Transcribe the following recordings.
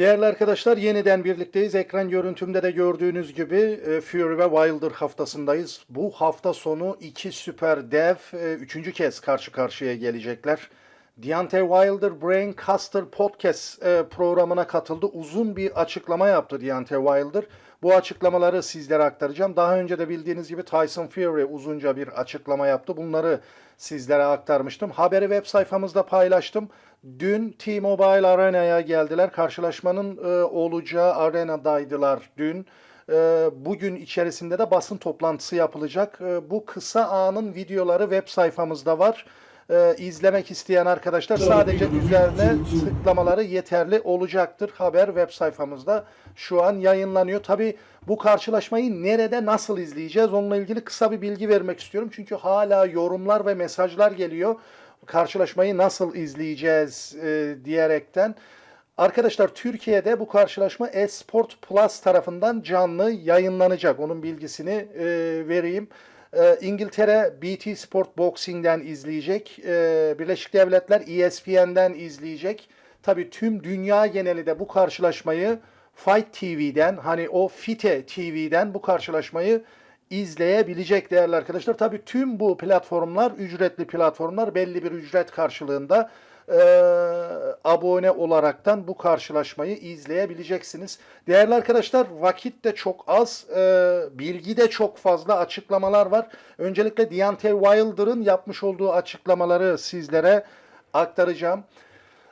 Değerli arkadaşlar yeniden birlikteyiz. Ekran görüntümde de gördüğünüz gibi e, Fury ve Wilder haftasındayız. Bu hafta sonu iki süper dev e, üçüncü kez karşı karşıya gelecekler. Deontay Wilder Brain Caster Podcast e, programına katıldı. Uzun bir açıklama yaptı Deontay Wilder. Bu açıklamaları sizlere aktaracağım. Daha önce de bildiğiniz gibi Tyson Fury uzunca bir açıklama yaptı. Bunları sizlere aktarmıştım. Haberi web sayfamızda paylaştım. Dün T-Mobile Arena'ya geldiler. Karşılaşmanın e, olacağı arenadaydılar dün. E, bugün içerisinde de basın toplantısı yapılacak. E, bu kısa anın videoları web sayfamızda var. E, izlemek isteyen arkadaşlar sadece üzerine tıklamaları yeterli olacaktır. Haber web sayfamızda şu an yayınlanıyor. Tabi bu karşılaşmayı nerede nasıl izleyeceğiz onunla ilgili kısa bir bilgi vermek istiyorum. Çünkü hala yorumlar ve mesajlar geliyor. Karşılaşmayı nasıl izleyeceğiz e, diyerekten. Arkadaşlar Türkiye'de bu karşılaşma Esport Plus tarafından canlı yayınlanacak. Onun bilgisini e, vereyim. E, İngiltere BT Sport Boxing'den izleyecek. E, Birleşik Devletler ESPN'den izleyecek. Tabii tüm dünya geneli de bu karşılaşmayı Fight TV'den hani o Fite TV'den bu karşılaşmayı izleyebilecek değerli arkadaşlar. Tabii tüm bu platformlar ücretli platformlar belli bir ücret karşılığında e, abone olaraktan bu karşılaşmayı izleyebileceksiniz. Değerli arkadaşlar vakit de çok az, e, bilgi de çok fazla açıklamalar var. Öncelikle Deontay Wilder'ın yapmış olduğu açıklamaları sizlere aktaracağım.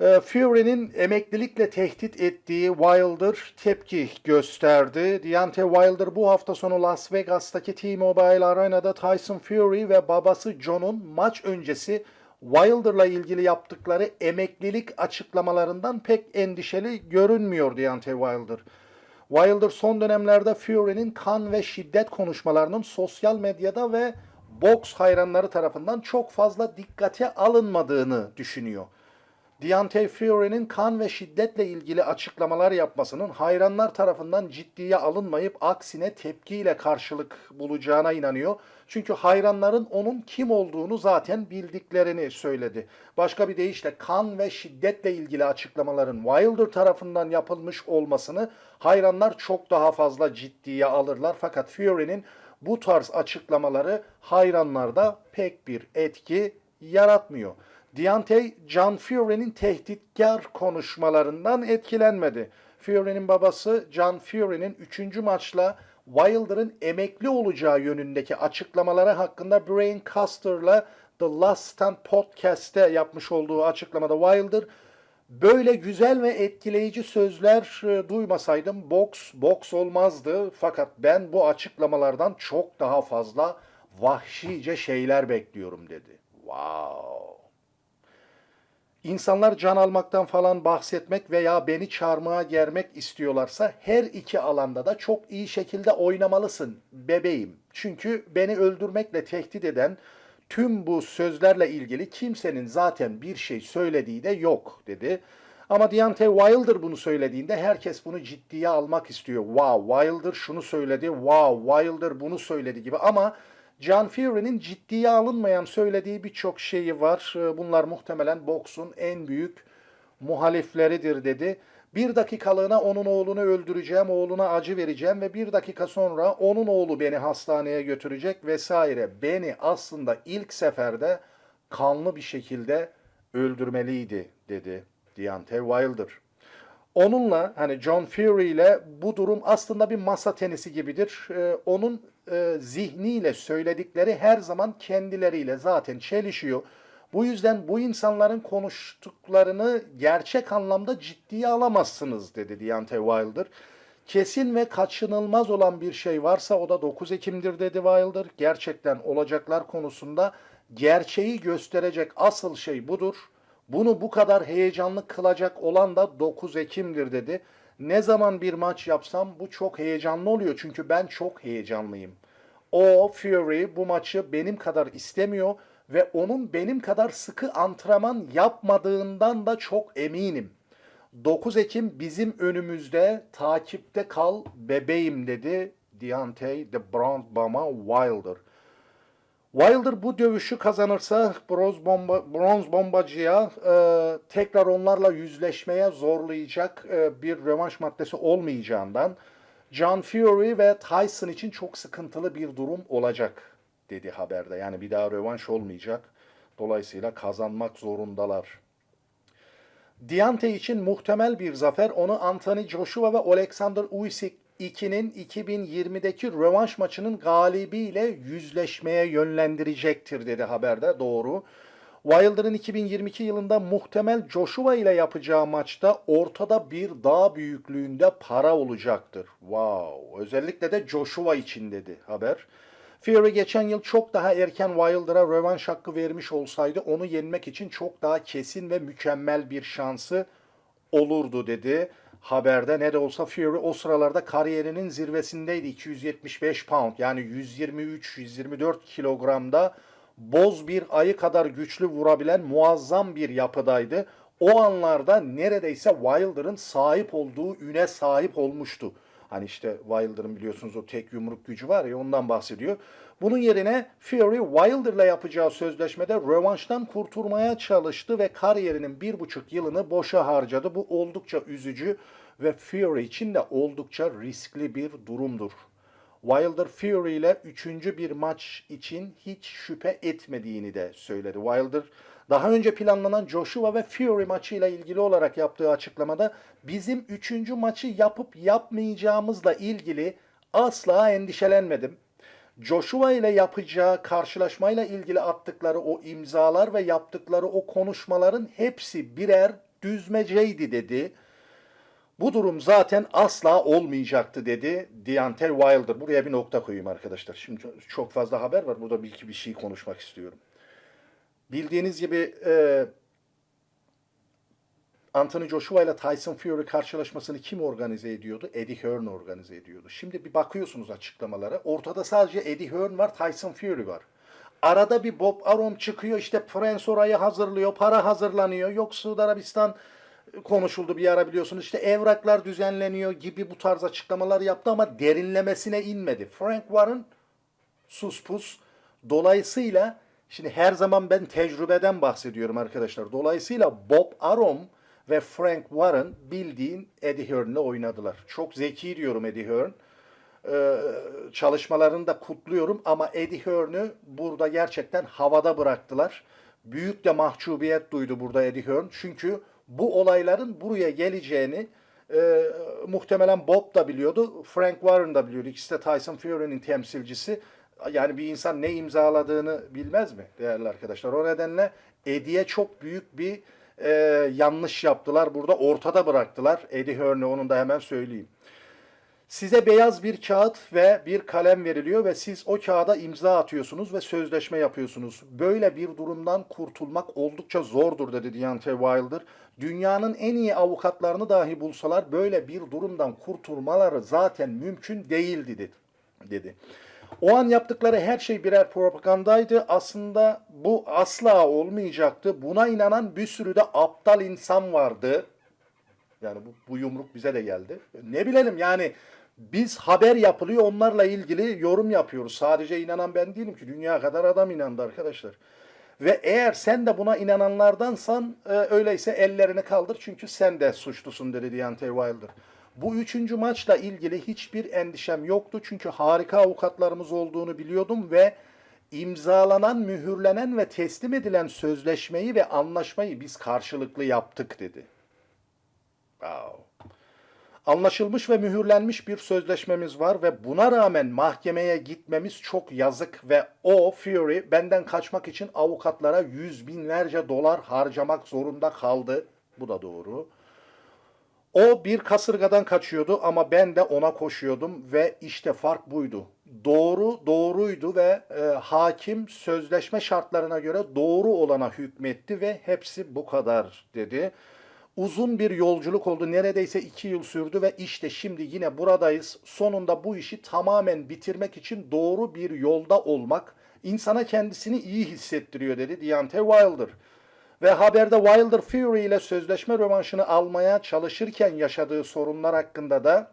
E, Fury'nin emeklilikle tehdit ettiği Wilder tepki gösterdi. Deontay Wilder bu hafta sonu Las Vegas'taki T-Mobile Arena'da Tyson Fury ve babası John'un maç öncesi Wilder'la ilgili yaptıkları emeklilik açıklamalarından pek endişeli görünmüyor Deontay Wilder. Wilder son dönemlerde Fury'nin kan ve şiddet konuşmalarının sosyal medyada ve boks hayranları tarafından çok fazla dikkate alınmadığını düşünüyor. Deontay Fury'nin kan ve şiddetle ilgili açıklamalar yapmasının hayranlar tarafından ciddiye alınmayıp aksine tepkiyle karşılık bulacağına inanıyor. Çünkü hayranların onun kim olduğunu zaten bildiklerini söyledi. Başka bir deyişle kan ve şiddetle ilgili açıklamaların Wilder tarafından yapılmış olmasını hayranlar çok daha fazla ciddiye alırlar. Fakat Fury'nin bu tarz açıklamaları hayranlarda pek bir etki yaratmıyor. Deontay, John Fury'nin tehditkar konuşmalarından etkilenmedi. Fury'nin babası John Fury'nin 3. maçla Wilder'ın emekli olacağı yönündeki açıklamaları hakkında Brain Custer'la The Last Stand Podcast'te yapmış olduğu açıklamada Wilder böyle güzel ve etkileyici sözler e, duymasaydım boks boks olmazdı. Fakat ben bu açıklamalardan çok daha fazla vahşice şeyler bekliyorum dedi. Wow. İnsanlar can almaktan falan bahsetmek veya beni çarmıha germek istiyorlarsa her iki alanda da çok iyi şekilde oynamalısın bebeğim. Çünkü beni öldürmekle tehdit eden tüm bu sözlerle ilgili kimsenin zaten bir şey söylediği de yok dedi. Ama Deontay Wilder bunu söylediğinde herkes bunu ciddiye almak istiyor. Wow Wilder şunu söyledi, wow Wilder bunu söyledi gibi ama John Fury'nin ciddiye alınmayan söylediği birçok şeyi var. Ee, Bunlar muhtemelen boksun en büyük muhalifleridir dedi. Bir dakikalığına onun oğlunu öldüreceğim, oğluna acı vereceğim ve bir dakika sonra onun oğlu beni hastaneye götürecek vesaire. Beni aslında ilk seferde kanlı bir şekilde öldürmeliydi dedi Deontay Wilder. Onunla hani John Fury ile bu durum aslında bir masa tenisi gibidir. Ee, onun e, zihniyle söyledikleri her zaman kendileriyle zaten çelişiyor. Bu yüzden bu insanların konuştuklarını gerçek anlamda ciddiye alamazsınız dedi Deontay Wilder. Kesin ve kaçınılmaz olan bir şey varsa o da 9 Ekim'dir dedi Wilder. Gerçekten olacaklar konusunda gerçeği gösterecek asıl şey budur. Bunu bu kadar heyecanlı kılacak olan da 9 Ekim'dir dedi. Ne zaman bir maç yapsam bu çok heyecanlı oluyor çünkü ben çok heyecanlıyım. O Fury bu maçı benim kadar istemiyor ve onun benim kadar sıkı antrenman yapmadığından da çok eminim. 9 Ekim bizim önümüzde takipte kal bebeğim dedi Deontay The Brown Bama Wilder. Wilder bu dövüşü kazanırsa bronz, bomba, bronz bombacıya e, tekrar onlarla yüzleşmeye zorlayacak e, bir rövanş maddesi olmayacağından John Fury ve Tyson için çok sıkıntılı bir durum olacak dedi haberde. Yani bir daha rövanş olmayacak. Dolayısıyla kazanmak zorundalar. Deontay için muhtemel bir zafer onu Anthony Joshua ve Alexander Usyk 2'nin 2020'deki rövanş maçının galibiyle yüzleşmeye yönlendirecektir dedi haberde. Doğru. Wilder'ın 2022 yılında muhtemel Joshua ile yapacağı maçta ortada bir dağ büyüklüğünde para olacaktır. Wow. Özellikle de Joshua için dedi haber. Fury geçen yıl çok daha erken Wilder'a rövanş hakkı vermiş olsaydı onu yenmek için çok daha kesin ve mükemmel bir şansı olurdu dedi. Haberde ne de olsa Fury o sıralarda kariyerinin zirvesindeydi. 275 pound yani 123-124 kilogramda boz bir ayı kadar güçlü vurabilen muazzam bir yapıdaydı. O anlarda neredeyse Wilder'ın sahip olduğu üne sahip olmuştu. Hani işte Wilder'ın biliyorsunuz o tek yumruk gücü var ya ondan bahsediyor. Bunun yerine Fury Wilder'la yapacağı sözleşmede rövanştan kurtulmaya çalıştı ve kariyerinin bir buçuk yılını boşa harcadı. Bu oldukça üzücü ve Fury için de oldukça riskli bir durumdur. Wilder Fury ile üçüncü bir maç için hiç şüphe etmediğini de söyledi. Wilder daha önce planlanan Joshua ve Fury maçıyla ilgili olarak yaptığı açıklamada bizim üçüncü maçı yapıp yapmayacağımızla ilgili asla endişelenmedim. Joshua ile yapacağı karşılaşmayla ilgili attıkları o imzalar ve yaptıkları o konuşmaların hepsi birer düzmeceydi dedi. Bu durum zaten asla olmayacaktı dedi Deontay Wilder. Buraya bir nokta koyayım arkadaşlar. Şimdi çok fazla haber var. Burada bir bir şey konuşmak istiyorum. Bildiğiniz gibi e, Anthony Joshua ile Tyson Fury karşılaşmasını kim organize ediyordu? Eddie Hearn organize ediyordu. Şimdi bir bakıyorsunuz açıklamalara. Ortada sadece Eddie Hearn var, Tyson Fury var. Arada bir Bob Arum çıkıyor işte Prince orayı hazırlıyor, para hazırlanıyor. Yok Suudi Arabistan konuşuldu bir ara biliyorsunuz. İşte evraklar düzenleniyor gibi bu tarz açıklamalar yaptı ama derinlemesine inmedi. Frank Warren sus pus. Dolayısıyla şimdi her zaman ben tecrübeden bahsediyorum arkadaşlar. Dolayısıyla Bob Arum ve Frank Warren bildiğin Eddie Hearn'le oynadılar. Çok zeki diyorum Eddie Hearn. Ee, çalışmalarını da kutluyorum ama Eddie Hearn'ü burada gerçekten havada bıraktılar. Büyük de mahcubiyet duydu burada Eddie Hearn. Çünkü bu olayların buraya geleceğini e, muhtemelen Bob da biliyordu, Frank Warren da biliyordu. İkisi de Tyson Fury'nin temsilcisi. Yani bir insan ne imzaladığını bilmez mi değerli arkadaşlar? O nedenle Eddie'ye çok büyük bir e, yanlış yaptılar. Burada ortada bıraktılar. Eddie Hearn'ı onun da hemen söyleyeyim. Size beyaz bir kağıt ve bir kalem veriliyor ve siz o kağıda imza atıyorsunuz ve sözleşme yapıyorsunuz. Böyle bir durumdan kurtulmak oldukça zordur dedi Deontay Wilder. Dünyanın en iyi avukatlarını dahi bulsalar böyle bir durumdan kurtulmaları zaten mümkün değildi dedi. dedi. O an yaptıkları her şey birer propagandaydı. Aslında bu asla olmayacaktı. Buna inanan bir sürü de aptal insan vardı. Yani bu, bu yumruk bize de geldi. Ne bilelim yani biz haber yapılıyor onlarla ilgili yorum yapıyoruz. Sadece inanan ben değilim ki. Dünya kadar adam inandı arkadaşlar. Ve eğer sen de buna inananlardansan e, öyleyse ellerini kaldır çünkü sen de suçlusun dedi Deontay Wilder. Bu üçüncü maçla ilgili hiçbir endişem yoktu çünkü harika avukatlarımız olduğunu biliyordum ve imzalanan, mühürlenen ve teslim edilen sözleşmeyi ve anlaşmayı biz karşılıklı yaptık dedi. Wow. Anlaşılmış ve mühürlenmiş bir sözleşmemiz var ve buna rağmen mahkemeye gitmemiz çok yazık ve o Fury benden kaçmak için avukatlara yüz binlerce dolar harcamak zorunda kaldı. Bu da doğru. O bir kasırgadan kaçıyordu ama ben de ona koşuyordum ve işte fark buydu. Doğru doğruydu ve e, hakim sözleşme şartlarına göre doğru olana hükmetti ve hepsi bu kadar dedi. Uzun bir yolculuk oldu. Neredeyse iki yıl sürdü ve işte şimdi yine buradayız. Sonunda bu işi tamamen bitirmek için doğru bir yolda olmak insana kendisini iyi hissettiriyor dedi Deontay Wilder. Ve haberde Wilder Fury ile sözleşme rövanşını almaya çalışırken yaşadığı sorunlar hakkında da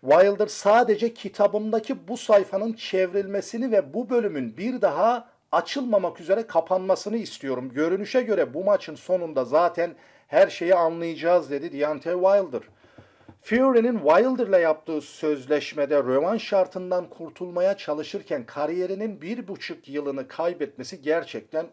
Wilder sadece kitabımdaki bu sayfanın çevrilmesini ve bu bölümün bir daha açılmamak üzere kapanmasını istiyorum. Görünüşe göre bu maçın sonunda zaten her şeyi anlayacağız dedi Deontay Wilder. Fury'nin Wilder'la yaptığı sözleşmede rövanş şartından kurtulmaya çalışırken kariyerinin bir buçuk yılını kaybetmesi gerçekten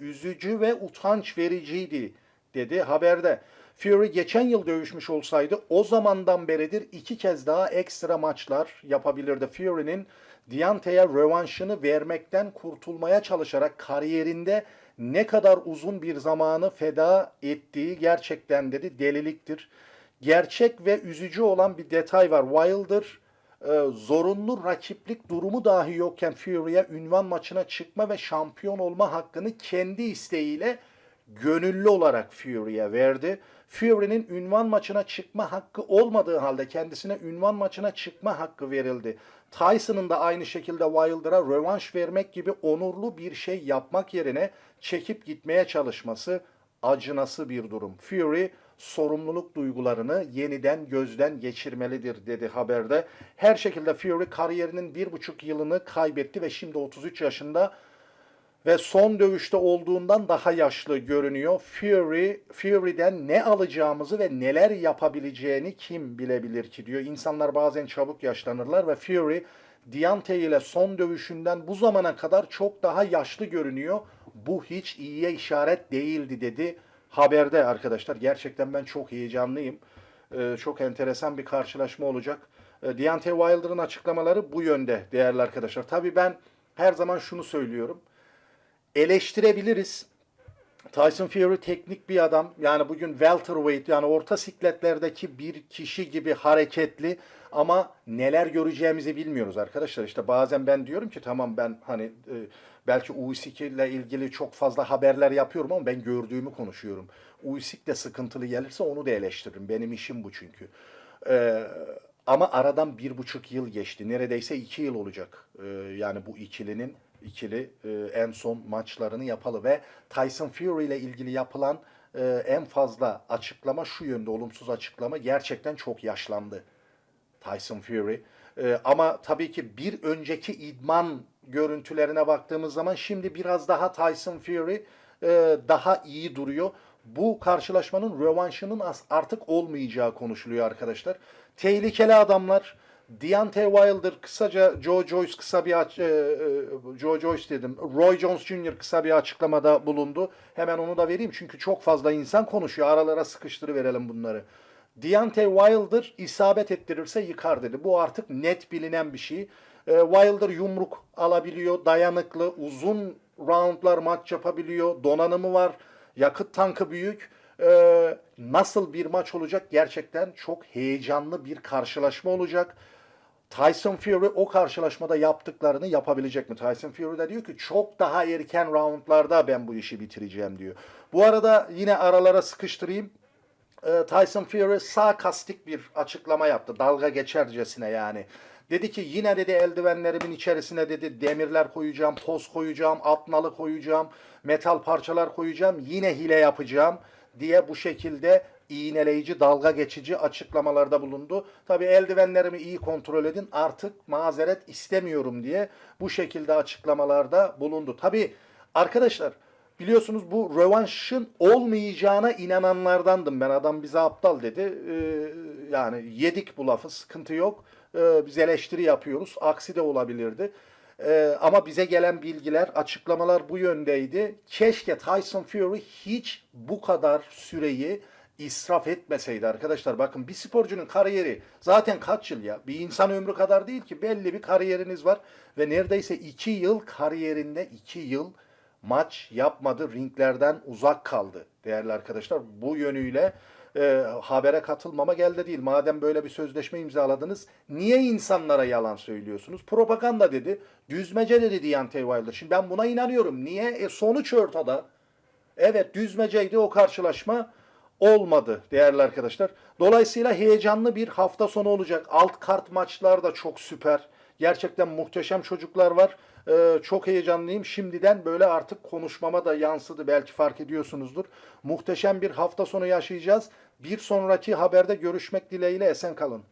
üzücü ve utanç vericiydi dedi haberde. Fury geçen yıl dövüşmüş olsaydı o zamandan beridir iki kez daha ekstra maçlar yapabilirdi. Fury'nin Deontay'a rövanşını vermekten kurtulmaya çalışarak kariyerinde ne kadar uzun bir zamanı feda ettiği gerçekten dedi deliliktir. Gerçek ve üzücü olan bir detay var. Wilder e, zorunlu rakiplik durumu dahi yokken Fury'e ünvan maçına çıkma ve şampiyon olma hakkını kendi isteğiyle gönüllü olarak Fury'e verdi. Fury'nin ünvan maçına çıkma hakkı olmadığı halde kendisine ünvan maçına çıkma hakkı verildi. Tyson'ın da aynı şekilde Wilder'a rövanş vermek gibi onurlu bir şey yapmak yerine çekip gitmeye çalışması acınası bir durum. Fury sorumluluk duygularını yeniden gözden geçirmelidir dedi haberde. Her şekilde Fury kariyerinin bir buçuk yılını kaybetti ve şimdi 33 yaşında ve son dövüşte olduğundan daha yaşlı görünüyor. Fury, Fury'den ne alacağımızı ve neler yapabileceğini kim bilebilir ki diyor. İnsanlar bazen çabuk yaşlanırlar ve Fury Deontay ile son dövüşünden bu zamana kadar çok daha yaşlı görünüyor. Bu hiç iyiye işaret değildi dedi haberde arkadaşlar. Gerçekten ben çok heyecanlıyım. Ee, çok enteresan bir karşılaşma olacak. Ee, Deontay Wilder'ın açıklamaları bu yönde değerli arkadaşlar. Tabii ben her zaman şunu söylüyorum eleştirebiliriz. Tyson Fury teknik bir adam. Yani bugün welterweight yani orta sikletlerdeki bir kişi gibi hareketli ama neler göreceğimizi bilmiyoruz arkadaşlar. İşte bazen ben diyorum ki tamam ben hani e, belki Usyk ile ilgili çok fazla haberler yapıyorum ama ben gördüğümü konuşuyorum. Usyk de sıkıntılı gelirse onu da eleştiririm. Benim işim bu çünkü. Ee, ama aradan bir buçuk yıl geçti. Neredeyse iki yıl olacak. Ee, yani bu ikilinin ikili e, en son maçlarını yapalı ve Tyson Fury ile ilgili yapılan e, en fazla açıklama şu yönde olumsuz açıklama gerçekten çok yaşlandı Tyson Fury. E, ama tabii ki bir önceki idman görüntülerine baktığımız zaman şimdi biraz daha Tyson Fury e, daha iyi duruyor. Bu karşılaşmanın rövanşının artık olmayacağı konuşuluyor arkadaşlar. Tehlikeli adamlar. Deontay Wilder kısaca Joe Joyce kısa bir aç- e, e, Joe Joyce dedim. Roy Jones Jr. kısa bir açıklamada bulundu. Hemen onu da vereyim çünkü çok fazla insan konuşuyor. Aralara sıkıştırıverelim bunları. Deontay Wilder isabet ettirirse yıkar dedi. Bu artık net bilinen bir şey. E, Wilder yumruk alabiliyor, dayanıklı, uzun roundlar maç yapabiliyor, donanımı var, yakıt tankı büyük. E, nasıl bir maç olacak? Gerçekten çok heyecanlı bir karşılaşma olacak. Tyson Fury o karşılaşmada yaptıklarını yapabilecek mi? Tyson Fury de diyor ki çok daha erken roundlarda ben bu işi bitireceğim diyor. Bu arada yine aralara sıkıştırayım. Ee, Tyson Fury sarkastik bir açıklama yaptı. Dalga geçercesine yani. Dedi ki yine dedi eldivenlerimin içerisine dedi demirler koyacağım, toz koyacağım, atnalı koyacağım, metal parçalar koyacağım, yine hile yapacağım diye bu şekilde iğneleyici, dalga geçici açıklamalarda bulundu. Tabi eldivenlerimi iyi kontrol edin artık mazeret istemiyorum diye bu şekilde açıklamalarda bulundu. Tabi arkadaşlar biliyorsunuz bu rövanşın olmayacağına inananlardandım ben. Adam bize aptal dedi. Ee, yani yedik bu lafı sıkıntı yok. Ee, biz eleştiri yapıyoruz. Aksi de olabilirdi. Ee, ama bize gelen bilgiler, açıklamalar bu yöndeydi. Keşke Tyson Fury hiç bu kadar süreyi israf etmeseydi arkadaşlar. Bakın bir sporcunun kariyeri zaten kaç yıl ya? Bir insan ömrü kadar değil ki. Belli bir kariyeriniz var. Ve neredeyse iki yıl kariyerinde iki yıl maç yapmadı. Ringlerden uzak kaldı değerli arkadaşlar. Bu yönüyle e, habere katılmama geldi değil. Madem böyle bir sözleşme imzaladınız niye insanlara yalan söylüyorsunuz? Propaganda dedi. Düzmece dedi Deontay Wilder. Şimdi ben buna inanıyorum. Niye? E, sonuç ortada. Evet düzmeceydi o karşılaşma olmadı değerli arkadaşlar. Dolayısıyla heyecanlı bir hafta sonu olacak. Alt kart maçlar da çok süper. Gerçekten muhteşem çocuklar var. Ee, çok heyecanlıyım. Şimdiden böyle artık konuşmama da yansıdı. Belki fark ediyorsunuzdur. Muhteşem bir hafta sonu yaşayacağız. Bir sonraki haberde görüşmek dileğiyle esen kalın.